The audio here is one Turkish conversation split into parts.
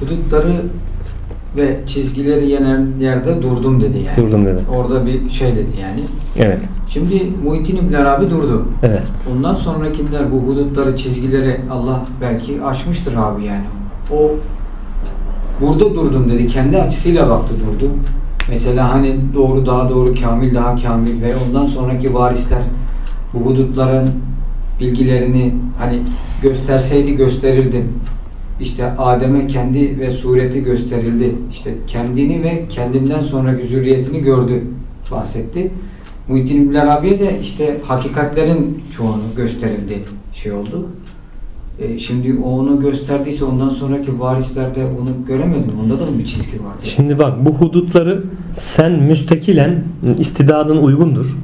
hudutları ve çizgileri yenen yerde durdum dedi yani. Durdum dedi. Orada bir şey dedi yani. Evet. Şimdi Muhittin İbn Arabi durdu. Evet. Ondan sonrakiler bu hudutları, çizgileri Allah belki aşmıştır abi yani. O burada durdum dedi. Kendi açısıyla baktı durdu. Mesela hani doğru daha doğru, kamil daha kamil ve ondan sonraki varisler bu hudutların bilgilerini hani gösterseydi gösterirdim. İşte Adem'e kendi ve sureti gösterildi. İşte kendini ve kendinden sonraki zürriyetini gördü bahsetti. Muhittin İbn Arabi'ye de işte hakikatlerin çoğunu gösterildi şey oldu. E, şimdi o onu gösterdiyse ondan sonraki varislerde onu göremedim. Onda da mı bir çizgi vardı? Şimdi bak bu hudutları sen müstekilen istidadın uygundur.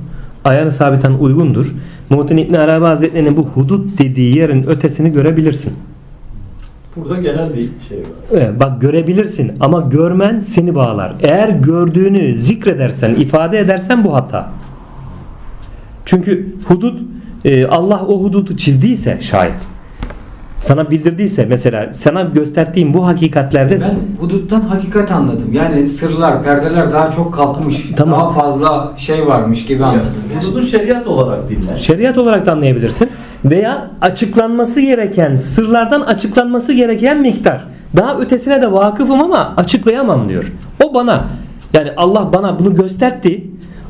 Ayağını sabiten uygundur. Muhittin İbn Arabi Hazretleri'nin bu hudut dediği yerin ötesini görebilirsin. Burada genel bir şey var. Evet, bak görebilirsin ama görmen seni bağlar. Eğer gördüğünü zikredersen, ifade edersen bu hata. Çünkü hudut e, Allah o hududu çizdiyse şayet sana bildirdiyse mesela sana gösterdiğim bu hakikatlerde Ben huduttan hakikat anladım. Yani sırlar, perdeler daha çok kalkmış. Tamam. Daha fazla şey varmış gibi anladım. Yani. Bunu şeriat olarak dinler. şeriat olarak da anlayabilirsin veya açıklanması gereken sırlardan açıklanması gereken miktar. Daha ötesine de vakıfım ama açıklayamam diyor. O bana yani Allah bana bunu gösterdi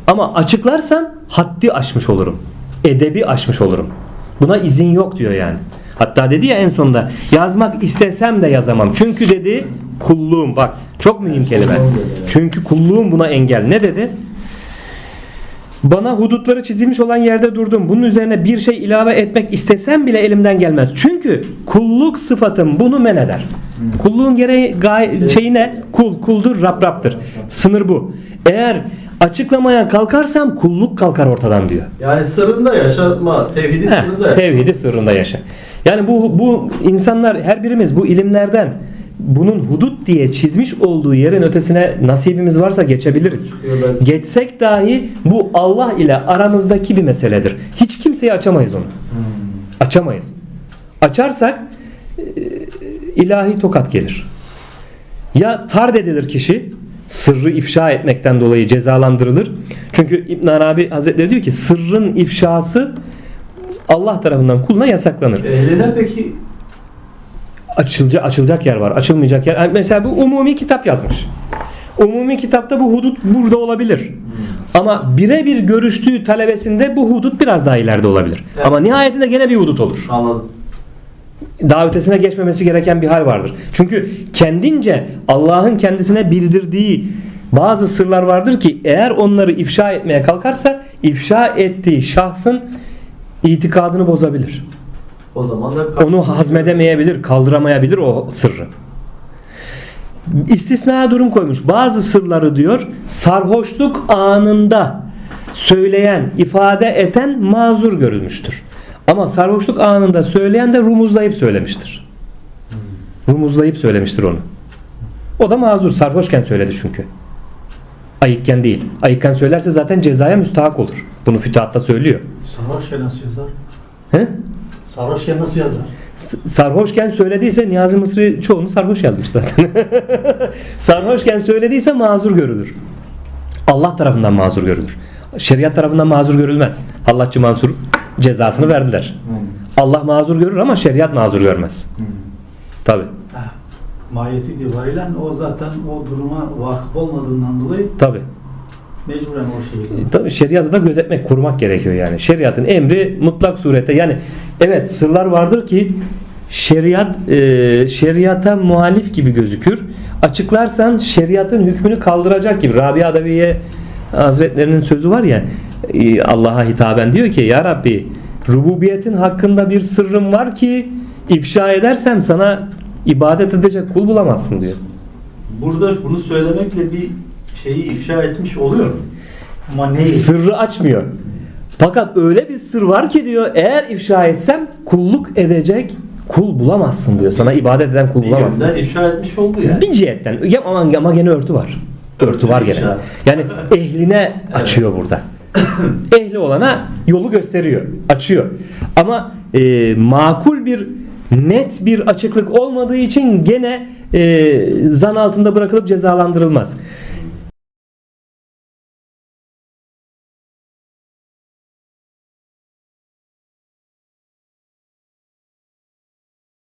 ama açıklarsan haddi aşmış olurum. Edebi aşmış olurum. Buna izin yok diyor yani. Hatta dedi ya en sonunda yazmak istesem de yazamam. Çünkü dedi kulluğum bak çok mühim kelime. Çünkü kulluğum buna engel. Ne dedi? Bana hudutları çizilmiş olan yerde durdum. Bunun üzerine bir şey ilave etmek istesem bile elimden gelmez. Çünkü kulluk sıfatım bunu men eder. Kulluğun gereği gay- şeyi ne? Kul, kuldur, Rab Rab'dır. Sınır bu. Eğer açıklamaya kalkarsam kulluk kalkar ortadan diyor. Yani sırrında yaşatma, tevhidi Heh, sırrında yaşa. tevhidi sırrında yaşa. Yani bu bu insanlar her birimiz bu ilimlerden bunun hudut diye çizmiş olduğu yerin ötesine nasibimiz varsa geçebiliriz. Evet. Geçsek dahi bu Allah ile aramızdaki bir meseledir. Hiç kimseye açamayız onu. Açamayız. Açarsak e, ilahi tokat gelir. Ya tard edilir kişi sırrı ifşa etmekten dolayı cezalandırılır. Çünkü İbn Arabi Hazretleri diyor ki sırrın ifşası Allah tarafından kuluna yasaklanır. Ehliler peki Açılacak, açılacak yer var, açılmayacak yer. Yani Mesela bu umumi kitap yazmış. Umumi kitapta bu hudut burada olabilir. Ama birebir görüştüğü talebesinde bu hudut biraz daha ileride olabilir. Evet. Ama nihayetinde gene bir hudut olur. anladım. Daha ötesine geçmemesi gereken bir hal vardır. Çünkü kendince Allah'ın kendisine bildirdiği bazı sırlar vardır ki eğer onları ifşa etmeye kalkarsa ifşa ettiği şahsın itikadını bozabilir. O zaman da Onu hazmedemeyebilir, kaldıramayabilir o sırrı. İstisna durum koymuş. Bazı sırları diyor sarhoşluk anında söyleyen, ifade eten mazur görülmüştür. Ama sarhoşluk anında söyleyen de rumuzlayıp söylemiştir. Rumuzlayıp söylemiştir onu. O da mazur. Sarhoşken söyledi çünkü. Ayıkken değil. Ayıkken söylerse zaten cezaya müstahak olur. Bunu fütuhatta söylüyor. Sarhoşken nasıl yazar? He? Sarhoşken nasıl yazar? Sarhoşken söylediyse Niyazi Mısri çoğunu sarhoş yazmış zaten. sarhoşken söylediyse mazur görülür. Allah tarafından mazur görülür. Şeriat tarafından mazur görülmez. Hallatçı Mansur cezasını verdiler. Allah mazur görür ama şeriat mazur görmez. Tabi. Ha, mahiyeti itibariyle o zaten o duruma vakıf olmadığından dolayı Tabi. Mecburen o şeyi. Tabii şeriatı da gözetmek, korumak gerekiyor yani. Şeriatın emri mutlak surette yani evet sırlar vardır ki şeriat e, şeriata muhalif gibi gözükür. Açıklarsan şeriatın hükmünü kaldıracak gibi. Rabia Adaviye Hazretlerinin sözü var ya e, Allah'a hitaben diyor ki Ya Rabbi rububiyetin hakkında bir sırrım var ki ifşa edersem sana ibadet edecek kul bulamazsın diyor. burada bunu söylemekle bir şeyi ifşa etmiş oluyor? Ama neyi? Sırrı açmıyor. Fakat öyle bir sır var ki diyor eğer ifşa etsem kulluk edecek kul bulamazsın diyor. Sana ibadet eden kul Bir bulamazsın. yönden ifşa etmiş oldu yani. Bir cihetten ama, ama gene örtü var. Örtü var gene. Yani ehline açıyor burada. Ehli olana yolu gösteriyor. Açıyor. Ama e, makul bir net bir açıklık olmadığı için gene e, zan altında bırakılıp cezalandırılmaz.